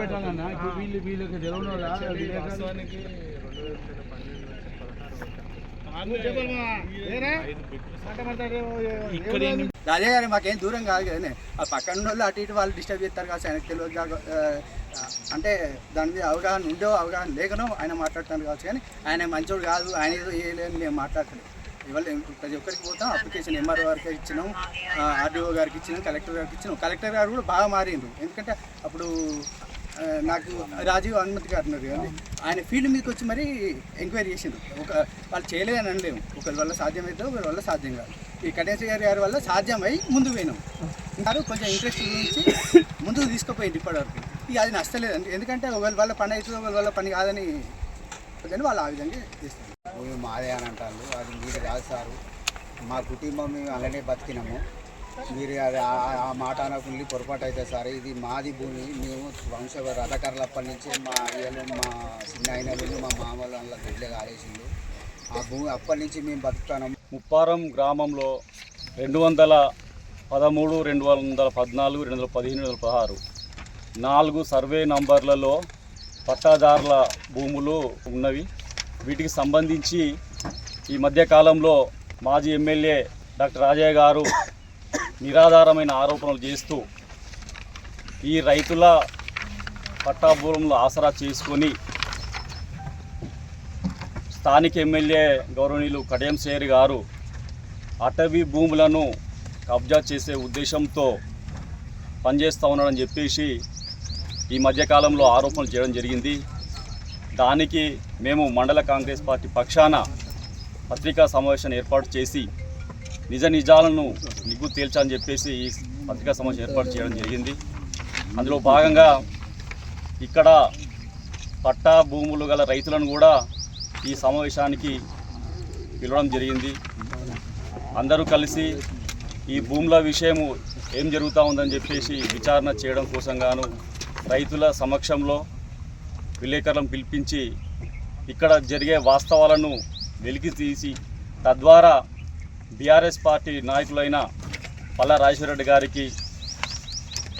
పెట్టాలన్నా? ఇప్పుడు వీళ్ళు వీళ్ళకి తెలియని వాళ్ళ రాజా గారు మాకేం దూరం కాదు కదండి ఆ పక్కన వాళ్ళు అటు ఇటు వాళ్ళు డిస్టర్బ్ చేస్తారు కాదు ఆయనకు తెలియదు కాదు, అంటే దాని మీద అవగాహన ఉండో అవగాహన లేకనో ఆయన మాట్లాడుతాను కావచ్చు కానీ ఆయన మంచోడు కాదు ఆయన ఏదో చేయలేదని మేము మాట్లాడుతున్నాం ఇవాళ ప్రతి ఒక్కరికి పోతాం అప్లికేషన్ ఎంఆర్ఓ గారికి ఇచ్చినాం ఆర్డీఓ గారికి ఇచ్చినాం కలెక్టర్ గారికి ఇచ్చినాం. కలెక్టర్ గారు కూడా బాగా మారిండ్రు. ఎందుకంటే అప్పుడు నాకు రాజీవ్ అనుమతి గారు ఉన్నారు కానీ ఆయన ఫీల్డ్ మీదకి వచ్చి మరీ ఎంక్వైరీ చేసిండ్రు ఒక వాళ్ళు చేయలేదని అనలేము. ఒకరి వల్ల సాధ్యమైతే ఒకరి వల్ల సాధ్యం కాదు. ఈ కటేష్ గారి గారి వల్ల సాధ్యమై ముందు పోయినాం. గారు కొంచెం ఇంట్రెస్ట్ నుంచి ముందుకు తీసుకుపోయింది ఇప్పటివరకు. ఇక అది నష్టలేదండి. ఎందుకంటే ఒకరి వల్ల పని అవుతుంది ఒకరి వల్ల పని కాదని కానీ వాళ్ళు ఆ విధంగా చేస్తారు. మాదే అని అంటారు. అది మీరు కాదు సారు. మా కుటుంబం మేము అలానే బతికినాము. మీరు అది ఆ- ఆ మాట అనకుండా పొరపాటు అయితే సార్ ఇది మాది భూమి మేము వంశ రథకర్లప్పటి నుంచి మా అయ్యలు మా చిన్న అయినలు మా మామూలు అందులో గుడ్లే కాలేసిండు. ఆ భూమి అప్పటి నుంచి మేము బతుకుతాము ముప్పారం గ్రామంలో రెండు వందల పదమూడు రెండు వందల పద్నాలుగు రెండు వందల పదిహేను రెండు వందల పదహారు. నాలుగు సర్వే నంబర్లలో పట్టాదారుల భూములు ఉన్నవి. వీటికి సంబంధించి ఈ మధ్యకాలంలో మాజీ ఎమ్మెల్యే డాక్టర్ రాజయ్య గారు నిరాధారమైన ఆరోపణలు చేస్తూ ఈ రైతుల పట్టాభూరంలో ఆసరా చేసుకొని స్థానిక ఎమ్మెల్యే గౌరవనీయులు కడియం సేర్ గారు అటవీ భూములను కబ్జా చేసే ఉద్దేశంతో పనిచేస్తూ ఉన్నాడని చెప్పేసి ఈ మధ్యకాలంలో ఆరోపణలు చేయడం జరిగింది. దానికి మేము మండల కాంగ్రెస్ పార్టీ పక్షాన పత్రికా సమావేశాన్ని ఏర్పాటు చేసి నిజ నిజాలను నిగ్గు తేల్చాలని చెప్పేసి ఈ పత్రికా సమావేశం ఏర్పాటు చేయడం జరిగింది. అందులో భాగంగా ఇక్కడ పట్టా భూములు గల రైతులను కూడా ఈ సమావేశానికి పిలవడం జరిగింది. అందరూ కలిసి ఈ భూముల విషయము ఏం జరుగుతూ ఉందని చెప్పేసి విచారణ చేయడం కోసం గాను రైతుల సమక్షంలో విలేకరులను పిలిపించి ఇక్కడ జరిగే వాస్తవాలను వెలికి తీసి తద్వారా బీఆర్ఎస్ పార్టీ నాయకులైన పల్లా రాజేశ్వరరెడ్డి గారికి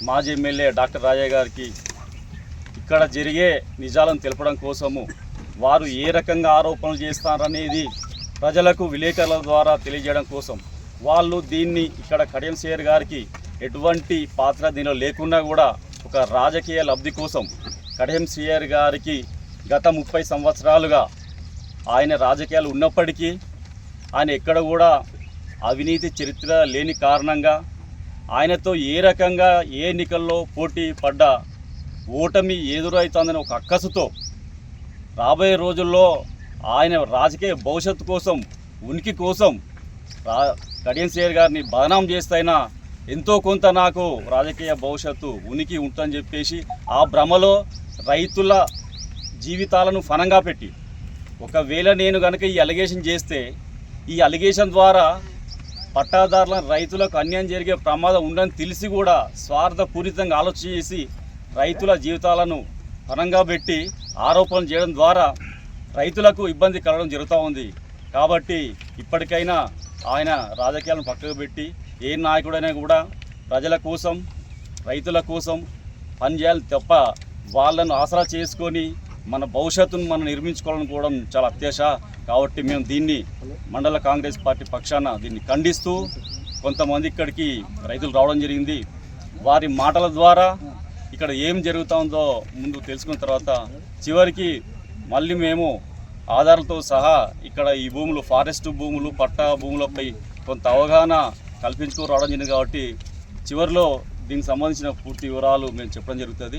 మాజీ ఎమ్మెల్యే డాక్టర్ రాజయ్య గారికి ఇక్కడ జరిగే నిజాలను తెలపడం కోసము వారు ఏ రకంగా ఆరోపణలు చేస్తారనేది ప్రజలకు విలేకరుల ద్వారా తెలియజేయడం కోసం వాళ్ళు దీన్ని ఇక్కడ కడియం సేర్ గారికి ఎటువంటి పాత్ర దీనిలో లేకుండా కూడా ఒక రాజకీయ లబ్ధి కోసం కడియం సిఆర్ గారికి గత ముప్పై సంవత్సరాలుగా ఆయన రాజకీయాలు ఉన్నప్పటికీ ఆయన ఎక్కడ కూడా అవినీతి చరిత్ర లేని కారణంగా ఆయనతో ఏ రకంగా ఏ ఎన్నికల్లో పోటీ పడ్డా ఓటమి ఎదురవుతుందని ఒక అక్కసుతో రాబోయే రోజుల్లో ఆయన రాజకీయ భవిష్యత్తు కోసం ఉనికి కోసం రా కడియం సేర్ గారిని బదనాం చేస్తైనా ఎంతో కొంత నాకు రాజకీయ భవిష్యత్తు ఉనికి ఉంటుందని చెప్పేసి ఆ భ్రమలో రైతుల జీవితాలను ఫనంగా పెట్టి ఒకవేళ నేను కనుక ఈ అలిగేషన్ చేస్తే ఈ అలిగేషన్ ద్వారా పట్టాదారుల రైతులకు అన్యాయం జరిగే ప్రమాదం ఉందని తెలిసి కూడా స్వార్థపూరితంగా ఆలోచన చేసి రైతుల జీవితాలను పరంగా పెట్టి ఆరోపణలు చేయడం ద్వారా రైతులకు ఇబ్బంది కలగడం జరుగుతూ ఉంది. కాబట్టి ఇప్పటికైనా ఆయన రాజకీయాలను పక్కకు పెట్టి ఏ నాయకుడైనా కూడా ప్రజల కోసం రైతుల కోసం పనిచేయాలి తప్ప వాళ్ళను ఆసరా చేసుకొని మన భవిష్యత్తును మనం నిర్మించుకోవాలనుకోవడం చాలా అత్యాశ. కాబట్టి మేము దీన్ని మండల కాంగ్రెస్ పార్టీ పక్షాన దీన్ని ఖండిస్తూ కొంతమంది ఇక్కడికి రైతులు రావడం జరిగింది. వారి మాటల ద్వారా ఇక్కడ ఏం జరుగుతుందో ముందు తెలుసుకున్న తర్వాత చివరికి మళ్ళీ మేము ఆధారాలతో సహా ఇక్కడ ఈ భూములు ఫారెస్ట్ భూములు పట్టా భూములపై కొంత అవగాహన కల్పించుకు రావడం జరిగింది కాబట్టి చివరిలో దీనికి సంబంధించిన పూర్తి వివరాలు మేము చెప్పడం జరుగుతుంది.